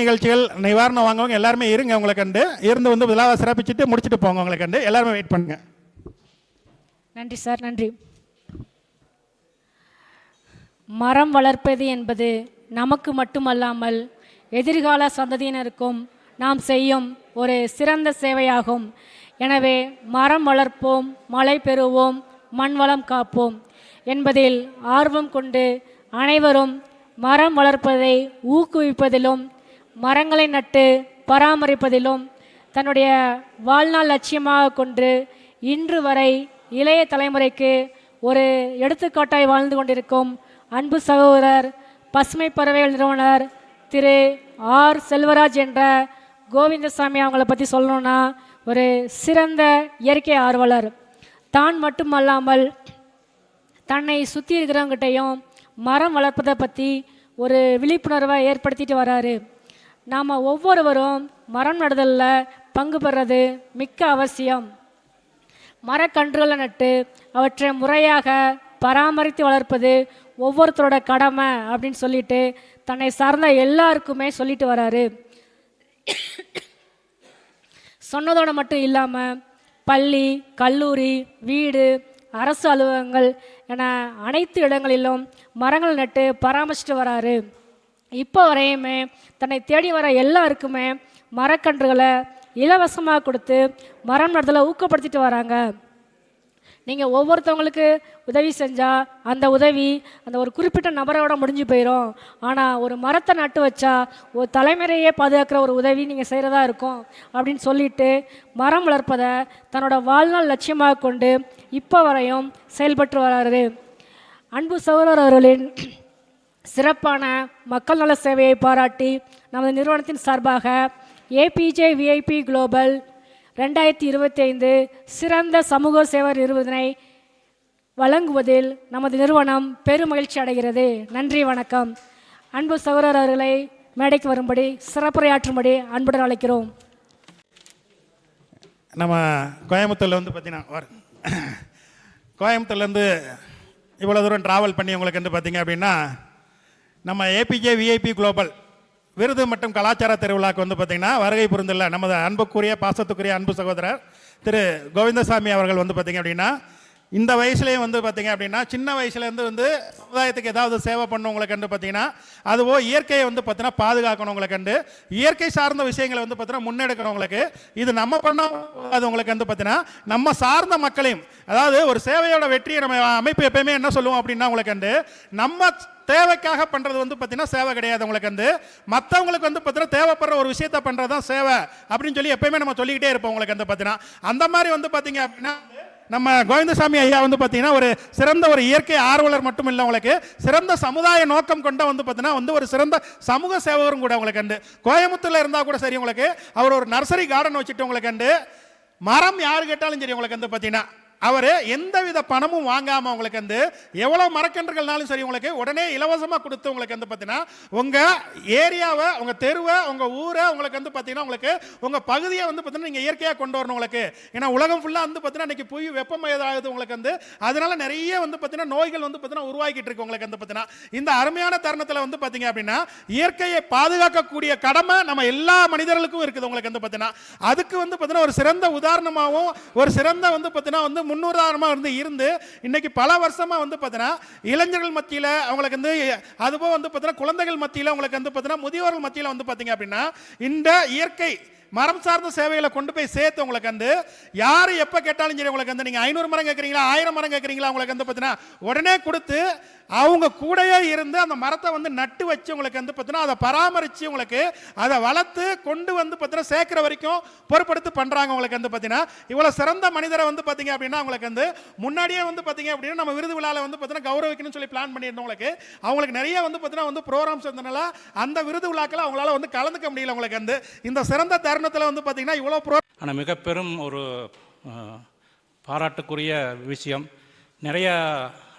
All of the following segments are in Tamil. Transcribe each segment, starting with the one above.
நிகழ்ச்சிகள் நிவாரணம் வாங்குவவங்க எல்லாருமே இருங்க உங்களை கண்டு. இருந்து வந்து விழாவை சிறப்பிச்சுட்டு முடிச்சுட்டு போங்க உங்களை கண்டு. எல்லாருமே வெயிட் பண்ணுங்க. நன்றி சார் நன்றி. மரம் வளர்ப்பது என்பது நமக்கு மட்டுமல்லாமல் எதிர்கால சந்ததியினருக்கும் நாம் செய்யும் ஒரு சிறந்த சேவையாகும். எனவே மரம் வளர்ப்போம் மழை பெறுவோம் மண் வளம் காப்போம் என்பதில் ஆர்வம் கொண்டு அனைவரும் மரம் வளர்ப்பதை ஊக்குவிப்பதிலும் மரங்களை நட்டு பராமரிப்பதிலும் தன்னுடைய வாழ்நாள் லட்சியமாக கொண்டு இன்று வரை இளைய தலைமுறைக்கு ஒரு எடுத்துக்காட்டாய் வாழ்ந்து கொண்டிருக்கும் அன்பு சகோதரர் பசுமை பறவைகள் நிறுவனர் திரு ஆர் செல்வராஜ் என்ற கோவிந்தசாமி அவங்கள பற்றி சொல்லணும்னா ஒரு சிறந்த இயற்கை ஆர்வலர். தான் மட்டுமல்லாமல் தன்னை சுற்றி இருக்கிறவங்ககிட்டையும் மரம் வளர்ப்பதை பற்றி ஒரு விழிப்புணர்வை ஏற்படுத்திட்டு வராரு. நாம் ஒவ்வொருவரும் மரம் நடுதலில் பங்கு பெறது மிக்க அவசியம். மரக்கன்றுகளை நட்டு அவற்றை முறையாக பராமரித்து வளர்ப்பது ஒவ்வொருத்தரோட கடமை அப்படின்னு சொல்லிட்டு தன்னை சார்ந்த எல்லாருக்குமே சொல்லிட்டு வராரு. சொன்னதோடு மட்டும் இல்லாமல் பள்ளி கல்லூரி வீடு அரசு அலுவலகங்கள் என அனைத்து இடங்களிலும் மரங்கள் நட்டு பராமரிச்சுட்டு வராரு. இப்போ வரையுமே தன்னை தேடி வர எல்லாருக்குமே மரக்கன்றுகளை இலவசமாக கொடுத்து மரம் நடுதலை ஊக்கப்படுத்திட்டு வராங்க. நீங்கள் ஒவ்வொருத்தவங்களுக்கு உதவி செஞ்சால் அந்த உதவி அந்த ஒரு குறிப்பிட்ட நபரோட முடிஞ்சு போயிடும் ஆனால் ஒரு மரத்தை நட்டு வச்சா ஒரு தலைமுறையே பாதுகாக்கிற ஒரு உதவி நீங்கள் செய்கிறதா இருக்கும் அப்படின்னு சொல்லிட்டு மரம் வளர்ப்பதை தன்னோட வாழ்நாள் லட்சியமாக கொண்டு இப்போ வரையும் செயல்பட்டு வராரு. அன்பு சகோதரர் அவர்களின் சிறப்பான மக்கள் நல சேவையை பாராட்டி நமது நிறுவனத்தின் சார்பாக ஏபிஜே விஐபி குளோபல் ரெண்டாயிரத்தி இருபத்தி ஐந்து சிறந்த சமூக சேவர் நிறுவனை வழங்குவதில் நமது நிறுவனம் பெருமகிழ்ச்சி அடைகிறது. நன்றி வணக்கம். அன்பு சகோதரர் அவர்களை மேடைக்கு வரும்படி சிறப்புரையாற்றும்படி அன்புடன் அழைக்கிறோம். நம்ம கோயம்புத்தூரில் வந்து பார்த்தீங்கன்னா கோயம்புத்தூர்லேருந்து இவ்வளோ தூரம் ட்ராவல் பண்ணி உங்களுக்கு வந்து பார்த்தீங்க அப்படின்னா நம்ம ஏபிஜே விஐபி குளோபல் விருது மற்றும் கலாச்சார திருவிழாக்கு வந்து பார்த்தீங்கன்னா வருகை புரிந்துள்ள நமது அன்புக்குரிய பாசத்துக்குரிய அன்பு சகோதரர் திரு கோவிந்தசாமி அவர்கள் வந்து பார்த்தீங்க அப்படின்னா இந்த வயசுலேயும் வந்து பார்த்தீங்க அப்படின்னா சின்ன வயசுலேருந்து வந்து சமுதாயத்துக்கு ஏதாவது சேவை பண்ணவங்களை கண்டு பார்த்தீங்கன்னா அதுவோ இயற்கையை வந்து பார்த்தீங்கன்னா பாதுகாக்கணுங்களை கண்டு இயற்கை சார்ந்த விஷயங்களை வந்து பார்த்தீங்கன்னா முன்னெடுக்கிறவங்களுக்கு இது நம்ம பண்ண அது உங்களுக்கு வந்து பார்த்தீங்கன்னா நம்ம சார்ந்த மக்களையும் அதாவது ஒரு சேவையோட வெற்றியை நம்ம அமைப்பு எப்பயுமே என்ன சொல்லுவோம் அப்படின்னா உங்களுக்கு வந்து நம்ம தேவைக்காக பண்ணுறது வந்து பார்த்தீங்கன்னா சேவை கிடையாது உங்களுக்கு வந்து. மற்றவங்களுக்கு வந்து பார்த்தீங்கன்னா தேவைப்படுற ஒரு விஷயத்த பண்ணுறது தான் சேவை அப்படின்னு சொல்லி எப்பயுமே நம்ம சொல்லிக்கிட்டே இருப்போம் உங்களுக்கு வந்து பார்த்தீங்கன்னா அந்த மாதிரி வந்து பார்த்தீங்க அப்படின்னா நம்ம கோவிந்தசாமி ஐயா வந்து பார்த்தீங்கன்னா ஒரு சிறந்த ஒரு இயற்கை ஆர்வலர் மட்டும் இல்லை உங்களுக்கு. சிறந்த சமுதாய நோக்கம் கொண்ட வந்து பார்த்தீங்கன்னா வந்து ஒரு சிறந்த சமூக சேவகரும் கூட உங்களுக்கு கண்டு கோயம்புத்தூர்ல இருந்தால் கூட சரி உங்களுக்கு. அவர் ஒரு நர்சரி கார்டன் வச்சுட்டு உங்களுக்கு கண்டு மரம் யார் கேட்டாலும் சரி உங்களுக்கு வந்து பார்த்தீங்கன்னா அவர் எந்தவித பணமும் வாங்காமல் உங்களுக்கு வந்து எவ்வளோ மரக்கன்றுகள்னாலும் சரி உங்களுக்கு உடனே இலவசமாக கொடுத்து உங்களுக்கு வந்து பார்த்தீங்கன்னா உங்கள் ஏரியாவை உங்கள் தெருவை உங்கள் ஊரை உங்களுக்கு வந்து பார்த்தீங்கன்னா உங்களுக்கு உங்கள் பகுதியை வந்து பார்த்தீங்கன்னா நீங்கள் இயற்கையாக கொண்டு வரணும் உங்களுக்கு. ஏன்னா உலகம் ஃபுல்லாக வந்து பார்த்தீங்கன்னா இன்றைக்கி புவி வெப்பமயதாகுது உங்களுக்கு வந்து அதனால் நிறைய வந்து பார்த்தீங்கன்னா நோய்கள் வந்து பார்த்தீங்கன்னா உருவாக்கிட்டு இருக்கு உங்களுக்கு வந்து பார்த்தீங்கன்னா இந்த அருமையான தருணத்தில் வந்து பார்த்தீங்க அப்படின்னா இயற்கையை பாதுகாக்கக்கூடிய கடமை நம்ம எல்லா மனிதர்களுக்கும் இருக்குது உங்களுக்கு வந்து பார்த்தீங்கன்னா அதுக்கு வந்து பார்த்தீங்கன்னா ஒரு சிறந்த உதாரணமாகவும் ஒரு சிறந்த வந்து பார்த்தீங்கன்னா வந்து முன்னுதாரணமாக வந்து இருந்து இன்னைக்கு பல வருஷமாக வந்து பார்த்தீங்கன்னா இளைஞர்கள் மத்தியில் அவங்களுக்கு வந்து அதுபோல் வந்து பார்த்தீங்கன்னா குழந்தைகள் மத்தியில் அவங்களுக்கு வந்து பார்த்தீங்கன்னா முதியோர்கள் மத்தியில் வந்து பார்த்தீங்க அப்படின்னா இந்த இயற்கை மரம் சார்ந்த சேவைகளை கொண்டு போய் சேர்த்து உங்களுக்கு வந்து யார் எப்போ கேட்டாலும் சரி உங்களுக்கு வந்து நீங்கள் ஐநூறு மரம் கேட்குறீங்களா ஆயிரம் மரம் கேட்குறீங்களா உங்களுக்கு வந்து பார்த்தீங்கன்னா உடனே கொடுத்து அவங்க கூடயே இருந்து அந்த மரத்தை வந்து நட்டு வச்சு உங்களுக்கு வந்து பார்த்தீங்கன்னா அதை பராமரித்து உங்களுக்கு அதை வளர்த்து கொண்டு வந்து பார்த்தீங்கன்னா சேர்க்குற வரைக்கும் பொறுப்படுத்தி பண்ணுறாங்க உங்களுக்கு வந்து பார்த்தீங்கன்னா. இவ்வளோ சிறந்த மனிதரை வந்து பார்த்தீங்க அப்படின்னா உங்களுக்கு வந்து முன்னாடியே வந்து பார்த்தீங்க அப்படின்னா நம்ம விருது விழாவில் வந்து பார்த்தீங்கன்னா கௌரவிக்கணும்னு சொல்லி பிளான் பண்ணியிருந்தோம் உங்களுக்கு. அவங்களுக்கு நிறைய வந்து பார்த்தீங்கன்னா வந்து ப்ரோக்ராம்ஸ் இருந்தனால அந்த விருது விழாக்களை அவங்களால வந்து கலந்துக்க முடியல உங்களுக்கு வந்து. இந்த சிறந்த தருணத்தில் வந்து பார்த்தீங்கன்னா இவ்வளோ ப்ரோ ஆனால் மிக பெரும் ஒரு பாராட்டுக்குரிய விஷயம். நிறையா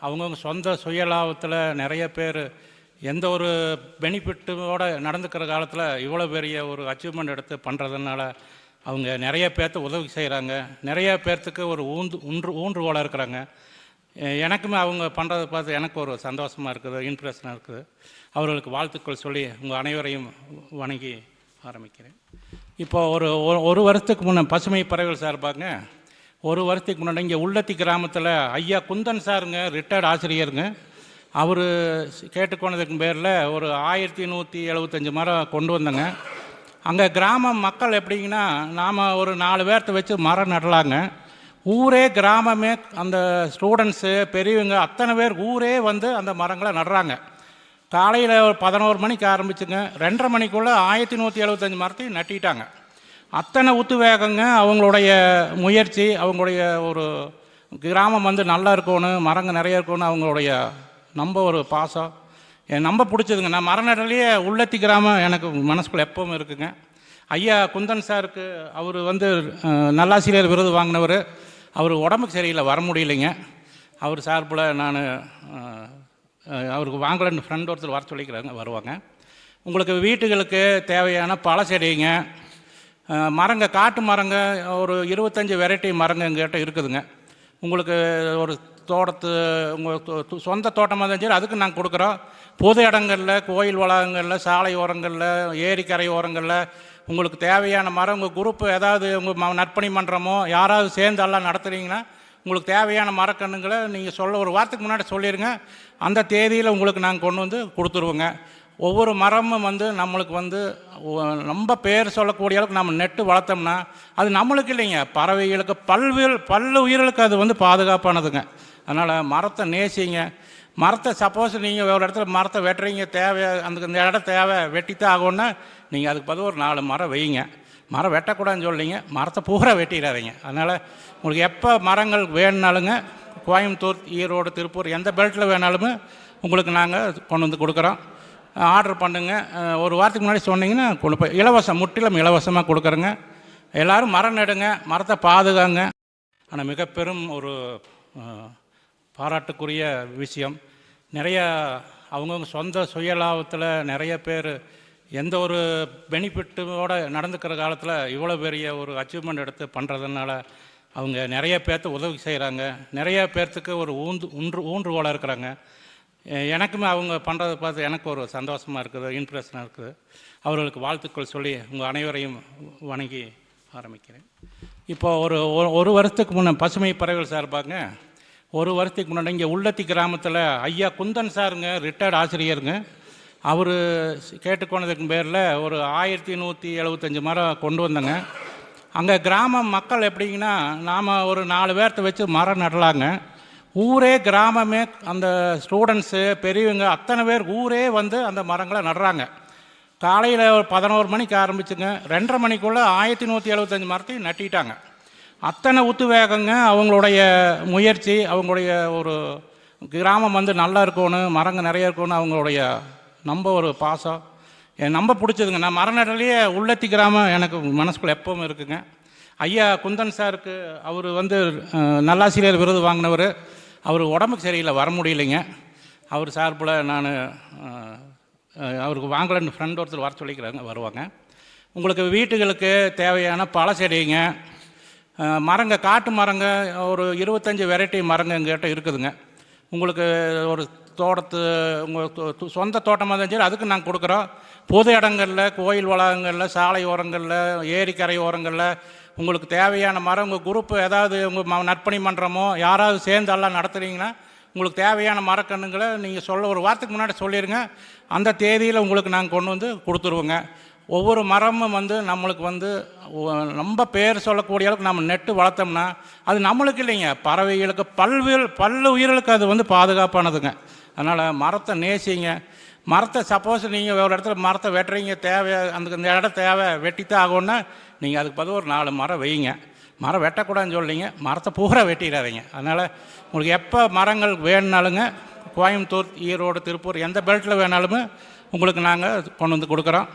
அவங்கவுங்க சொந்த சுயலாபத்தில் நிறைய பேர் எந்த ஒரு பெனிஃபிட்டோட நடந்துக்கிற காலத்தில் இவ்வளோ பெரிய ஒரு அச்சீவ்மெண்ட் எடுத்து பண்ணுறதுனால அவங்க நிறைய பேர்த்து உதவி செய்கிறாங்க நிறைய பேர்த்துக்கு ஒரு ஊந்து ஊன்று ஊன்றுகோலாக இருக்கிறாங்க. எனக்குமே அவங்க பண்ணுறதை பார்த்து எனக்கு ஒரு சந்தோஷமாக இருக்குது இன்ப்ரெஷனாக இருக்குது. அவர்களுக்கு வாழ்த்துக்கள் சொல்லி உங்கள் அனைவரையும் வணங்கி ஆரம்பிக்கிறேன். இப்போ ஒரு ஒரு- ஒரு வருஷத்துக்கு முன்னே பசுமை பறவைகள் சார்பாங்க ஒரு வருஷத்துக்கு முன்னாடி இங்கே உள்ளத்தி கிராமத்தில் ஐயா குந்தன் சாருங்க ரிட்டையர்ட் ஆசிரியருங்க. அவர் கேட்டுக்கொண்டதுக்கு பேரில் ஒரு ஆயிரத்தி நூற்றி எழுபத்தஞ்சு மரம் கொண்டு வந்தேங்க. அங்கே கிராம மக்கள் எப்படிங்கன்னா நாம் ஒரு நாலு பேர்த்த வச்சு மரம் நடலாங்க. ஊரே கிராமமே அந்த ஸ்டூடெண்ட்ஸு பெரியவங்க அத்தனை பேர் ஊரே வந்து அந்த மரங்களை நடுறாங்க. காலையில் ஒரு பதினோரு மணிக்கு ஆரம்பிச்சுங்க. ரெண்டரை மணிக்குள்ளே ஆயிரத்தி நூற்றி எழுபத்தஞ்சி மரத்தையும் நட்டிட்டாங்க. அத்தனை உத்து வேகங்க அவங்களுடைய முயற்சி அவங்களுடைய ஒரு கிராமம் வந்து நல்லா இருக்கணும் மரங்கள் நிறைய இருக்கணும் அவங்களுடைய நம்ப ஒரு பாசம். என் நம்ப பிடிச்சதுங்க. நான் மரநடலையே உள்ளத்தி கிராமம் எனக்கு மனசுக்குள்ள எப்பவும் இருக்குங்க. ஐயா குந்தன் சாருக்கு அவர் வந்து நல்லாசிரியர் விருது வாங்கினவர். அவர் உடம்புக்கு சரியில்லை வர முடியலைங்க. அவர் சார்பில் நான் அவருக்கு வாங்கலன்னு ஃப்ரெண்ட் ஒருத்தர் வர சொல்லிக்கிறாங்க வருவாங்க. உங்களுக்கு வீட்டுகளுக்கு தேவையான பழ செடிங்க மரங்க காட்டு மரங்க ஒரு இருபத்தஞ்சி வெரைட்டி மரங்க எங்ககிட்ட இருக்குதுங்க. உங்களுக்கு ஒரு தோட்டத்து உங்கள் சொந்த தோட்டமாக இருந்தாலும் சரி அதுக்கு நாங்கள் கொடுக்குறோம். பொது இடங்களில் கோயில் வளாகங்களில் சாலை ஓரங்களில் ஏரிக்கரை ஓரங்களில் உங்களுக்கு தேவையான மரம் உங்கள் குரூப்பு ஏதாவது உங்கள் நற்பணி மன்றமோ யாராவது சேர்ந்து எல்லாம் நடத்துகிறீங்கன்னா உங்களுக்கு தேவையான மரக்கண்ணுங்களை நீங்கள் சொல்ல ஒரு வாரத்துக்கு முன்னாடி சொல்லிடுங்க அந்த தேதியில் உங்களுக்கு நாங்கள் கொண்டு வந்து கொடுத்துருவோங்க. ஒவ்வொரு மரமும் வந்து நம்மளுக்கு வந்து ரொம்ப பேர் சொல்லக்கூடிய அளவுக்கு நம்ம நெட்டு வளர்த்தோம்னா அது நம்மளுக்கு இல்லைங்க. பறவைகளுக்கு பல்வேறு பல்லு உயிர்களுக்கு அது வந்து பாதுகாப்பானதுங்க. அதனால் மரத்தை நேசிங்க. மரத்தை சப்போஸ் நீங்கள் ஒரு இடத்துல மரத்தை வெட்டுறீங்க தேவை அந்த இந்த இடம் தேவை வெட்டித்தான் ஆகும்னா நீங்கள் அதுக்கு பதில் ஒரு நாலு மரம் வைங்க. மரம் வெட்டக்கூடாதுன்னு சொல்லிங்க மரத்தை பூரா வெட்டிடாதீங்க அதனால் உங்களுக்கு எப்போ மரங்கள் வேணுனாலுங்க கோயம்புத்தூர் ஈரோடு திருப்பூர் எந்த பெல்ட்டில் வேணாலுமே உங்களுக்கு நாங்கள் கொண்டு வந்து கொடுக்குறோம். ஆர்டர் பண்ணுங்கள் ஒரு வாரத்துக்கு முன்னாடி சொன்னீங்கன்னா கொண்டு போய் இலவசம் முற்றிலும் இலவசமாக கொடுக்குறேங்க. எல்லோரும் மரம் நடுங்க மரத்தை பாதுகாங்க. ஆனால் மிக பெரும் ஒரு பாராட்டுக்குரிய விஷயம். நிறைய அவங்கவுங்க சொந்த சுயலாபத்தில் நிறைய பேர் எந்த ஒரு பெனிஃபிட்டோடு நடந்துக்கிற காலத்தில் இவ்வளோ பெரிய ஒரு அச்சீவ்மெண்ட் எடுத்து பண்ணுறதுனால அவங்க நிறைய பேர்த்து உதவி செய்கிறாங்க நிறைய பேர்த்துக்கு ஒரு ஊந்து ஊன்று ஊன்றுகோலாக இருக்கிறாங்க. எனக்குமே அவங்க பண்ணுறதை பார்த்து எனக்கு ஒரு சந்தோஷமாக இருக்குது இன்ப்ரெஷனாக இருக்குது. அவர்களுக்கு வாழ்த்துக்கள் சொல்லி உங்கள் அனைவரையும் வணங்கி ஆரம்பிக்கிறேன். இப்போ ஒரு ஒரு- ஒரு வருஷத்துக்கு முன்னே பசுமை பறவைகள் சார்பாங்க ஒரு வருஷத்துக்கு முன்னாடி இங்கே உள்ளத்தி கிராமத்தில் ஐயா குந்தன் சாருங்க ரிட்டையர்ட் ஆசிரியருங்க. அவர் கேட்டுக்கொண்டதுக்கு பேரில் ஒரு ஆயிரத்தி நூற்றி எழுபத்தஞ்சு மரம் கொண்டு வந்தேங்க. அங்கே கிராம மக்கள் எப்படிங்கன்னா நாம் ஒரு நாலு பேர்த்த வச்சு மரம் நடலாங்க ஊரே கிராமமே அந்த ஸ்டூடெண்ட்ஸு பெரியவங்க அத்தனை பேர் ஊரே வந்து அந்த மரங்களை நடுறாங்க. காலையில் ஒரு பதினோரு மணிக்கு ஆரம்பிச்சுங்க. ரெண்டரை மணிக்குள்ளே ஆயிரத்தி நூற்றி எழுபத்தஞ்சி மரத்தையும் நட்டிட்டாங்க. அத்தனை உத்து வேகங்க அவங்களுடைய முயற்சி அவங்களுடைய ஒரு கிராமம் வந்து நல்லா இருக்கணும் மரங்கள் நிறைய இருக்கணும் அவங்களுடைய நம்ப ஒரு பாசம். என் நம்ப பிடிச்சதுங்க. நான் மரநடலையே உள்ளத்தி கிராமம் எனக்கு மனசுக்குள்ள எப்பவும் இருக்குங்க. ஐயா குந்தன் சாருக்கு அவர் வந்து நல்லாசிரியர் விருது வாங்கினவர். அவர் உடம்புக்கு சரியில்லை வர முடியலைங்க. அவர் சார்பில் நான் அவருக்கு வாங்கலன்னு ஃப்ரெண்ட் ஒருத்தர் வர சொல்லிக்கிறாங்க வருவாங்க. உங்களுக்கு வீட்டுகளுக்கு தேவையான பழ செடிங்க மரங்க காட்டு மரங்க ஒரு இருபத்தஞ்சி வெரைட்டி மரங்க எங்ககிட்ட இருக்குதுங்க. உங்களுக்கு ஒரு தோட்டத்து உங்கள் சொந்த தோட்டமாக இருந்தாலும் சரி அதுக்கு நாங்கள் கொடுக்குறோம். பொது இடங்களில் கோயில் வளாகங்களில் சாலை ஓரங்களில் ஏரிக்கரை ஓரங்களில் உங்களுக்கு தேவையான மரம் உங்கள் குரூப்பு ஏதாவது உங்கள் நற்பணி மன்றமோ யாராவது சேர்ந்து எல்லாம் நடத்துகிறீங்கன்னா உங்களுக்கு தேவையான மரக்கண்ணுங்களை நீங்கள் சொல்ல ஒரு வாரத்துக்கு முன்னாடி சொல்லிடுங்க அந்த தேதியில் உங்களுக்கு நாங்கள் கொண்டு வந்து கொடுத்துருவோங்க. ஒவ்வொரு மரமும் வந்து நம்மளுக்கு வந்து ரொம்ப பேர் சொல்லக்கூடிய அளவுக்கு நம்ம நெட்டு வளர்த்தோம்னா அது நம்மளுக்கு இல்லைங்க. பறவைகளுக்கு பல்வேறு பல்லு உயிர்களுக்கு அது வந்து பாதுகாப்பானதுங்க. அதனால் மரத்தை நேசிங்க. மரத்தை சப்போஸ் நீங்கள் ஒரு இடத்துல மரத்தை வெட்டுறீங்க தேவை அந்த இந்த இடம் தேவை வெட்டித்தான் ஆகும்னா நீங்கள் அதுக்கு பதில் ஒரு நாலு மரம் வைங்க மரம் வெட்டக்கூடாதுன்னு சொல்லிங்க மரத்தை பூரா வெட்டிடாதீங்க. அதனால் உங்களுக்கு எப்போ மரங்கள் வேணுனாலுங்க கோயம்புத்தூர் ஈரோடு திருப்பூர் எந்த பெல்ட்டில் வேணாலுமே உங்களுக்கு நாங்கள் கொண்டு வந்து கொடுக்குறோம்.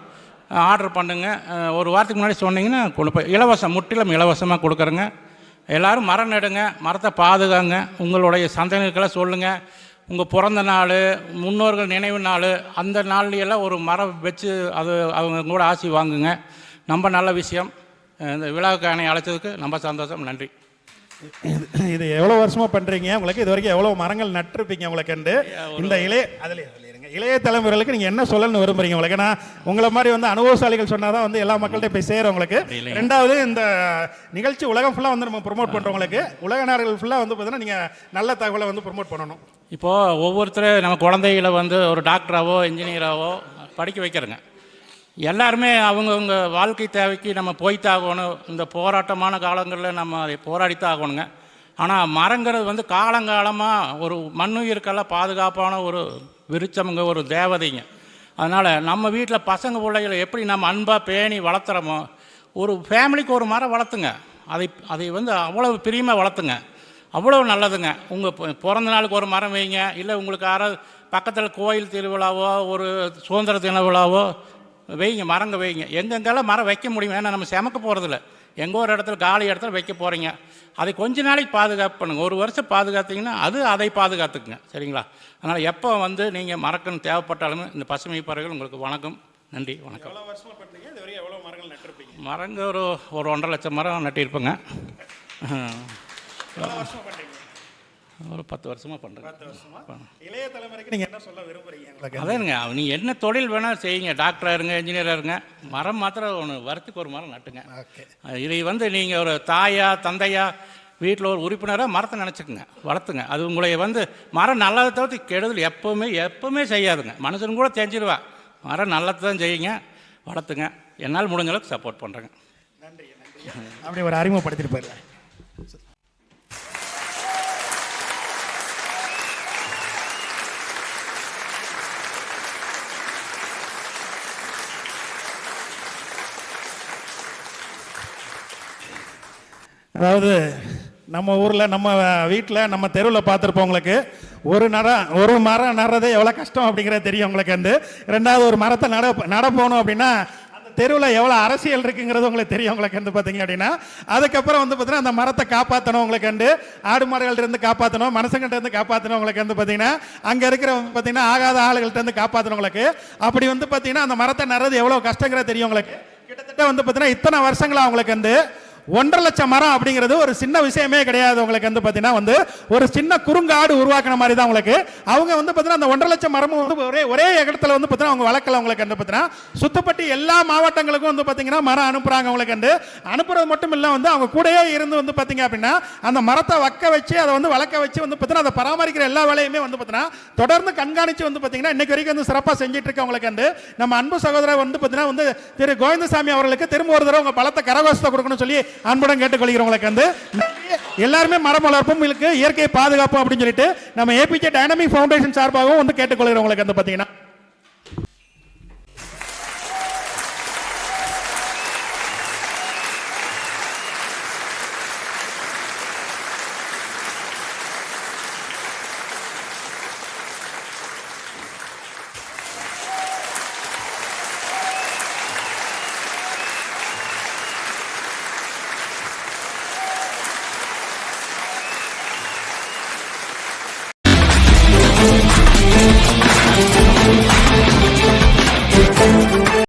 ஆர்டர் பண்ணுங்கள் ஒரு வாரத்துக்கு முன்னாடி சொன்னீங்கன்னா கொண்டு போய் இலவசம் முற்றிலும் இலவசமாக கொடுக்குறோங்க. எல்லோரும் மரம் நடுங்க மரத்தை பாதுகாங்க. உங்களுடைய சந்ததிகளுக்கெல்லாம் சொல்லுங்கள் உங்கள் பிறந்த நாள் முன்னோர்கள் நினைவு நாள் அந்த நாள்லையெல்லாம் ஒரு மரம் வச்சு அது அவங்க கூட ஆசி வாங்குங்க. ரொம்ப நல்ல விஷயம். இந்த விழாவுக்கு அணை அழைச்சதுக்கு ரொம்ப சந்தோஷம். நன்றி. இது- எவ்வளோ வருஷமா பண்றீங்க? உங்களுக்கு இது வரைக்கும் எவ்வளோ மரங்கள் நட்டிருப்பீங்க உங்களுக்கு இந்த இளைய அதில் இளைய தலைமுறைகளுக்கு நீங்க என்ன சொல்லணும்னு விரும்புறீங்க உங்களுக்கு? ஏன்னா உங்களை மாதிரி வந்து அனுபவசாலிகள் சொன்னாதான் வந்து எல்லா மக்கள்கிட்ட போய் சேரும் உங்களுக்கு. ரெண்டாவது இந்த நிகழ்ச்சி உலகம் ஃபுல்லா வந்து நம்ம ப்ரோமோட் பண்றவங்களுக்கு உலக நாடுகள் ஃபுல்லா வந்து பார்த்தீங்கன்னா நீங்க நல்ல தகவலை வந்து ப்ரோமோட் பண்ணணும். இப்போது ஒவ்வொருத்தர் நம்ம குழந்தைகளை வந்து ஒரு டாக்டராவோ இன்ஜினியராவோ படிக்க வைக்கிறோங்க. எல்லாருமே அவங்கவுங்க வாழ்க்கை தேவைக்கு நம்ம போய்த்தாகணும். இந்த போராட்டமான காலங்களில் நம்ம அதை போராடித்தாகணுங்க. ஆனால் மரங்கிறது வந்து காலங்காலமாக ஒரு மண்ணுயிருக்கெல்லாம் பாதுகாப்பான ஒரு விருச்சமுங்க ஒரு தேவதைங்க. அதனால் நம்ம வீட்டில் பசங்க பிள்ளைகளை எப்படி நம்ம அன்பாக பேணி வளர்த்துறோமோ ஒரு ஃபேமிலிக்கு ஒரு மரம் வளர்த்துங்க. அதை அதை வந்து அவ்வளவு பிரியமாக வளர்த்துங்க. அவ்வளோ நல்லதுங்க. உங்கள் பிறந்த நாளுக்கு ஒரு மரம் வைங்க. இல்லை உங்களுக்கு யாராவது பக்கத்தில் கோயில் திருவிழாவோ ஒரு சுதந்திர தின விழாவோ வைங்க மரங்க வைங்க. எங்கெங்கெல்லாம் மரம் வைக்க முடியும் ஏன்னா நம்ம செமக்க போகிறதில்ல எங்கோ ஒரு இடத்துல காலி இடத்துல வைக்க போகிறீங்க அதை கொஞ்ச நாளைக்கு பாதுகாப்பு பண்ணுங்க. ஒரு வருஷம் பாதுகாத்தீங்கன்னா அது அதை பாதுகாத்துக்குங்க. சரிங்களா? அதனால் எப்போ வந்து நீங்கள் மறக்கணும் தேவைப்பட்டாலும் இந்த பசுமை பறவைகள் உங்களுக்கு வணக்கம். நன்றி வணக்கம். எவ்வளோ வருஷமா பண்றீங்க இது எவ்வளோ மரங்கள் நட்டிருப்பீங்க? மரங்க ஒரு ஒரு ஒன்றரை லட்சம் மரம் நட்டிருப்பேங்க. எவ்வளோ வருஷமா பண்றீங்க ஒரு பத்து வருஷமாக பண்ணுறேன் பத்து வருஷமா? இளைய தலைமுறைக்கு நீங்க என்ன சொல்ல விரும்புறீங்க உங்களுக்கு அதானுங்க நீ என்ன தொழில் வேணால் செய்யுங்க டாக்டராக இருங்க இன்ஜினியராக இருங்க. மரம் மாத்திரம் ஒன்று வரத்துக்கு ஒரு மரம் நட்டுங்க. இதை வந்து நீங்கள் ஒரு தாயா தந்தையா வீட்டில் ஒரு உறுப்பினராக மரத்தை நினச்சிக்கோங்க வளர்த்துங்க. அது உங்களை வந்து மரம் நல்லதை தவிர்த்து கெடுதல் எப்போவுமே எப்போவுமே செய்யாதுங்க. மனுஷன் கூட தெரிஞ்சிருவா. மரம் நல்லதை தான் செய்யுங்க வளர்த்துங்க. என்னால் முடிஞ்ச அளவுக்கு சப்போர்ட் பண்ணுறேங்க நன்றி நன்றி அப்படி ஒரு அறிமுகப்படுத்திட்டு போயிடுறேன் அதாவது நம்ம ஊரில் நம்ம வீட்டில் நம்ம தெருவில் பார்த்துருப்போம் உங்களுக்கு. ஒரு நடம் ஒரு மரம் நடுறது எவ்வளோ கஷ்டம் அப்படிங்கிறது தெரியும் உங்களுக்கு வந்து. ரெண்டாவது ஒரு மரத்தை நட நட போகணும் அப்படின்னா தெருவில் எவ்வளோ அரசியல் இருக்குங்கிறது உங்களுக்கு தெரியும் உங்களுக்கு வந்து பார்த்தீங்க அப்படின்னா. அதுக்கப்புறம் வந்து பார்த்தீங்கன்னா அந்த மரத்தை காப்பாற்றணும் உங்களுக்கு வந்து. ஆடு மாடுகள்ட்ட இருந்து காப்பாற்றணும் மனுஷங்கிட்ட இருந்து காப்பாற்றணும் உங்களுக்கு வந்து பார்த்தீங்கன்னா. அங்கே இருக்கிற பார்த்தீங்கன்னா ஆகாத ஆளுகள்கிட்டருந்து காப்பாற்றணும் உங்களுக்கு. அப்படி வந்து பார்த்தீங்கன்னா அந்த மரத்தை நடுறது எவ்வளோ கஷ்டங்கிறது தெரியும் உங்களுக்கு. கிட்டத்தட்ட வந்து பார்த்தீங்கன்னா இத்தனை வருஷங்களா உங்களுக்கு வந்து ஒன்றரை லட்சம் மரம் அப்படிங்கிறது ஒரு சின்ன விஷயமே கிடையாது. உங்களுக்கு வந்து பார்த்தீங்கன்னா வந்து ஒரு சின்ன குறுங்காடு உருவாக்கின மாதிரி தான் உங்களுக்கு. அவங்க வந்து பார்த்தீங்கன்னா அந்த ஒன்றரை லட்சம் மரமும் வந்து ஒரே ஒரே இடத்துல வந்து பார்த்தீங்கன்னா அவங்க வளர்க்கல உங்களுக்கு வந்து பார்த்தீங்கன்னா சுத்தப்பட்டு எல்லா மாவட்டங்களுக்கும் வந்து பார்த்தீங்கன்னா மரம் அனுப்புறாங்க உங்களுக்கு வந்து. அனுப்புறது மட்டும் இல்லை வந்து அவங்க கூடயே இருந்து வந்து பார்த்தீங்க அப்படின்னா அந்த மரத்தை வக்க வச்சு அதை வந்து வளர்க்க வச்சு வந்து பார்த்தீங்கன்னா அதை பராமரிக்கிற எல்லா வேலையுமே வந்து பார்த்தீங்கன்னா தொடர்ந்து கண்காணிச்சு வந்து பார்த்தீங்கன்னா இன்னைக்கு வரைக்கும் வந்து சிறப்பாக செஞ்சுட்டு இருக்கவங்களுக்கு வந்து. நம்ம அன்பு சகோதரர் வந்து பார்த்தீங்கன்னா வந்து திரு கோவிந்தசாமி அவர்களுக்கு திரும்ப ஒரு தடவை உங்க பலத்தை கரகோஷத்தை கொடுக்கணும்னு சொல்லி அன்புடன் கேட்டுக்கொள்கிறவங்களுக்கு வந்து எல்லாருமே மரம் வளர்ப்பும் இருக்கு இயற்கை பாதுகாப்பு அப்படின்னு சொல்லிட்டு நம்ம ஏபிஜே டைனமிக் ஃபவுண்டேஷன் சார்பாகவும் வந்து கேட்டுக்கொள்கிறவங்களுக்கு வந்து பார்த்தீங்கன்னா